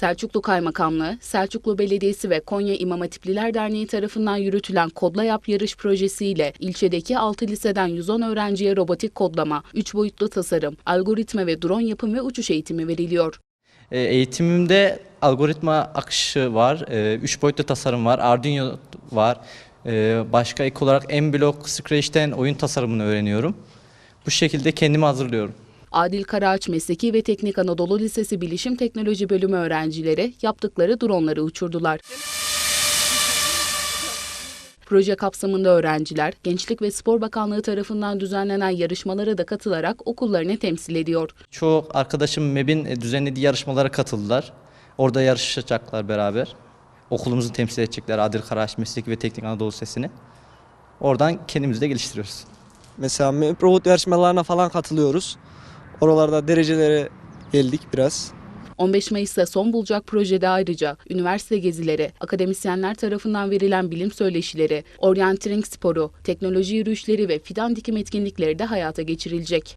Selçuklu Kaymakamlığı, Selçuklu Belediyesi ve Konya İmam Hatipliler Derneği tarafından yürütülen Kodla Yap yarış projesiyle ilçedeki 6 liseden 110 öğrenciye robotik kodlama, 3 boyutlu tasarım, algoritma ve drone yapım ve uçuş eğitimi veriliyor. E, Eğitimimde algoritma akışı var, 3 boyutlu tasarım var, Arduino var. E, Başka ek olarak M-Block Scratch'ten oyun tasarımını öğreniyorum. Bu şekilde kendimi hazırlıyorum. Adil Karaağaç Mesleki ve Teknik Anadolu Lisesi Bilişim Teknoloji Bölümü öğrencileri yaptıkları dronları uçurdular. Proje kapsamında öğrenciler, Gençlik ve Spor Bakanlığı tarafından düzenlenen yarışmalara da katılarak okullarını temsil ediyor. Çoğu arkadaşım MEB'in e, düzenlediği yarışmalara katıldılar. Orada yarışacaklar beraber. Okulumuzu temsil edecekler Adil Karaağaç Mesleki ve Teknik Anadolu Lisesi'ni. Oradan kendimizi de geliştiriyoruz. Mesela robot yarışmalarına falan katılıyoruz. Oralarda derecelere geldik biraz. 15 Mayıs'ta son bulacak projede ayrıca üniversite gezileri, akademisyenler tarafından verilen bilim söyleşileri, oryantiring sporu, teknoloji yürüyüşleri ve fidan dikim etkinlikleri de hayata geçirilecek.